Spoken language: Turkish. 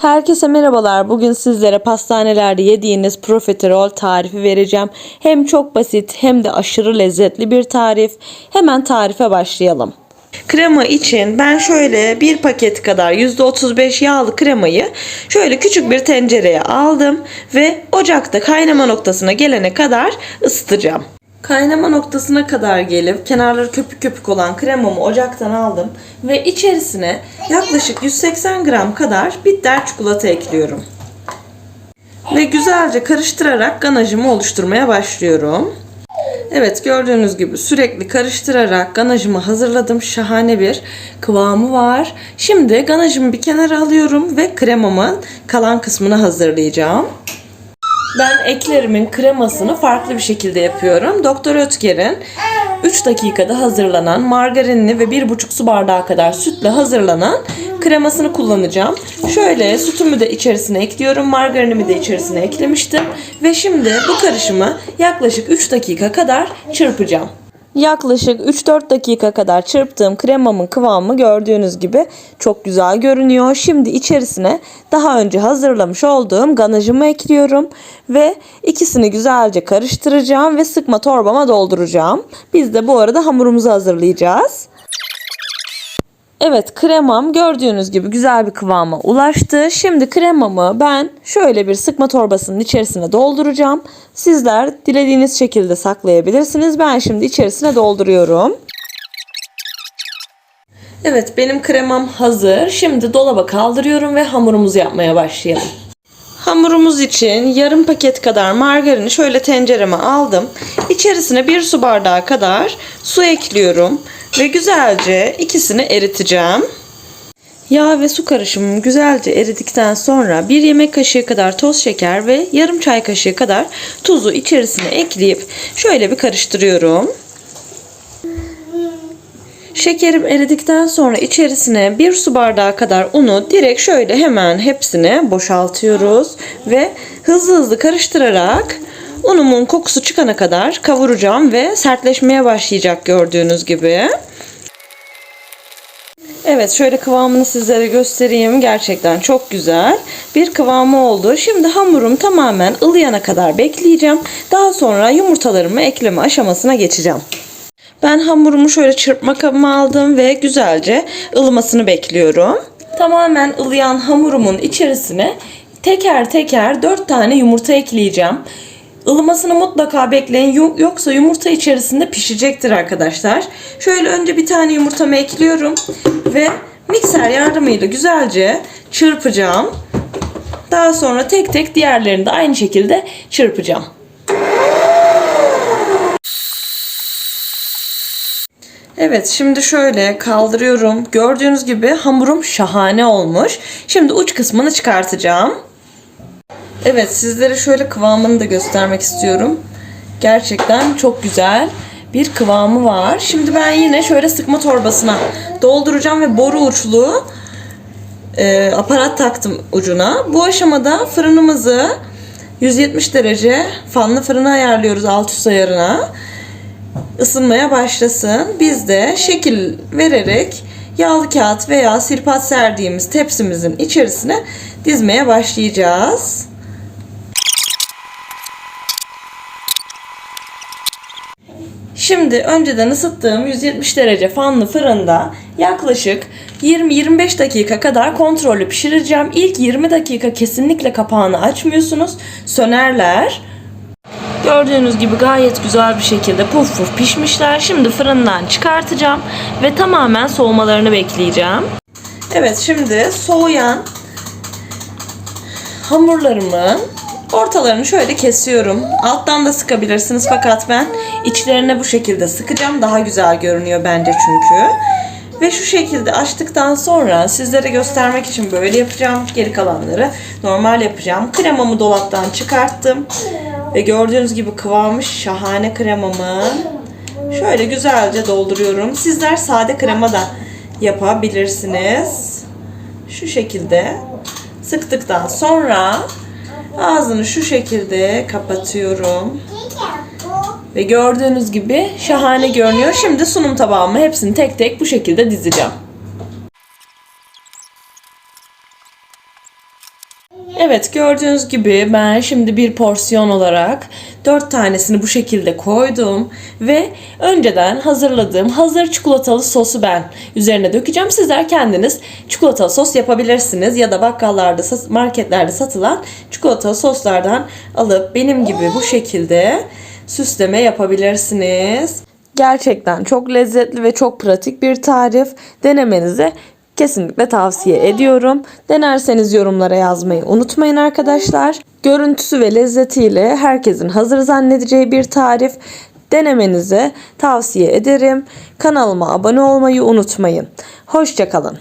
Herkese merhabalar. Bugün sizlere pastanelerde yediğiniz profiterol tarifi vereceğim. Hem çok basit hem de aşırı lezzetli bir tarif. Hemen tarife başlayalım. Krema için ben şöyle bir paket kadar %35 yağlı kremayı şöyle küçük bir tencereye aldım ve ocakta kaynama noktasına gelene kadar ısıtacağım. Kaynama noktasına kadar gelip kenarları köpük köpük olan kremamı ocaktan aldım ve içerisine yaklaşık 180 gram kadar bitter çikolata ekliyorum. Ve güzelce karıştırarak ganajımı oluşturmaya başlıyorum. Evet gördüğünüz gibi sürekli karıştırarak ganajımı hazırladım. Şahane bir kıvamı var. Şimdi ganajımı bir kenara alıyorum ve kremamın kalan kısmını hazırlayacağım. Ben eklerimin kremasını farklı bir şekilde yapıyorum. Doktor Ötker'in 3 dakikada hazırlanan margarinli ve 1,5 su bardağı kadar sütle hazırlanan kremasını kullanacağım. Şöyle sütümü de içerisine ekliyorum. Margarinimi de içerisine eklemiştim. Ve şimdi bu karışımı yaklaşık 3 dakika kadar çırpacağım. Yaklaşık 3-4 dakika kadar çırptığım kremamın kıvamı gördüğünüz gibi çok güzel görünüyor. Şimdi içerisine daha önce hazırlamış olduğum ganajımı ekliyorum ve ikisini güzelce karıştıracağım ve sıkma torbama dolduracağım. Biz de bu arada hamurumuzu hazırlayacağız. Evet kremam gördüğünüz gibi güzel bir kıvama ulaştı. Şimdi kremamı ben şöyle bir sıkma torbasının içerisine dolduracağım. Sizler dilediğiniz şekilde saklayabilirsiniz. Ben şimdi içerisine dolduruyorum. Evet benim kremam hazır. Şimdi dolaba kaldırıyorum ve hamurumuzu yapmaya başlayalım. Hamurumuz için yarım paket kadar margarini şöyle tencereme aldım. İçerisine bir su bardağı kadar su ekliyorum ve güzelce ikisini eriteceğim. Yağ ve su karışımım güzelce eridikten sonra bir yemek kaşığı kadar toz şeker ve yarım çay kaşığı kadar tuzu içerisine ekleyip şöyle bir karıştırıyorum. Şekerim eridikten sonra içerisine bir su bardağı kadar unu direkt şöyle hemen hepsine boşaltıyoruz ve hızlı hızlı karıştırarak unumun kokusu çıkana kadar kavuracağım ve sertleşmeye başlayacak gördüğünüz gibi. Evet şöyle kıvamını sizlere göstereyim. Gerçekten çok güzel bir kıvamı oldu. Şimdi hamurum tamamen ılıyana kadar bekleyeceğim. Daha sonra yumurtalarımı ekleme aşamasına geçeceğim. Ben hamurumu şöyle çırpma kabıma aldım ve güzelce ılımasını bekliyorum. Tamamen ılıyan hamurumun içerisine teker teker 4 tane yumurta ekleyeceğim. Ilımasını mutlaka bekleyin Yo- yoksa yumurta içerisinde pişecektir arkadaşlar. Şöyle önce bir tane yumurtamı ekliyorum ve mikser yardımıyla güzelce çırpacağım. Daha sonra tek tek diğerlerini de aynı şekilde çırpacağım. Evet şimdi şöyle kaldırıyorum. Gördüğünüz gibi hamurum şahane olmuş. Şimdi uç kısmını çıkartacağım. Evet sizlere şöyle kıvamını da göstermek istiyorum. Gerçekten çok güzel bir kıvamı var. Şimdi ben yine şöyle sıkma torbasına dolduracağım ve boru uçlu e, aparat taktım ucuna. Bu aşamada fırınımızı 170 derece fanlı fırına ayarlıyoruz alt üst ayarına ısınmaya başlasın. Biz de şekil vererek yağlı kağıt veya sirpat serdiğimiz tepsimizin içerisine dizmeye başlayacağız. Şimdi önceden ısıttığım 170 derece fanlı fırında yaklaşık 20-25 dakika kadar kontrollü pişireceğim. İlk 20 dakika kesinlikle kapağını açmıyorsunuz. Sönerler. Gördüğünüz gibi gayet güzel bir şekilde puf puf pişmişler. Şimdi fırından çıkartacağım ve tamamen soğumalarını bekleyeceğim. Evet şimdi soğuyan hamurlarımın ortalarını şöyle kesiyorum. Alttan da sıkabilirsiniz fakat ben içlerine bu şekilde sıkacağım. Daha güzel görünüyor bence çünkü. Ve şu şekilde açtıktan sonra sizlere göstermek için böyle yapacağım. Geri kalanları normal yapacağım. Kremamı dolaptan çıkarttım. Ve gördüğünüz gibi kıvamı şahane kremamı. Şöyle güzelce dolduruyorum. Sizler sade krema da yapabilirsiniz. Şu şekilde sıktıktan sonra ağzını şu şekilde kapatıyorum. Ve gördüğünüz gibi şahane görünüyor. Şimdi sunum tabağımı hepsini tek tek bu şekilde dizeceğim. Evet gördüğünüz gibi ben şimdi bir porsiyon olarak 4 tanesini bu şekilde koydum ve önceden hazırladığım hazır çikolatalı sosu ben üzerine dökeceğim. Sizler kendiniz çikolatalı sos yapabilirsiniz ya da bakkallarda marketlerde satılan çikolatalı soslardan alıp benim gibi bu şekilde süsleme yapabilirsiniz. Gerçekten çok lezzetli ve çok pratik bir tarif. Denemenizi kesinlikle tavsiye ediyorum. Denerseniz yorumlara yazmayı unutmayın arkadaşlar. Görüntüsü ve lezzetiyle herkesin hazır zannedeceği bir tarif. Denemenizi tavsiye ederim. Kanalıma abone olmayı unutmayın. Hoşçakalın.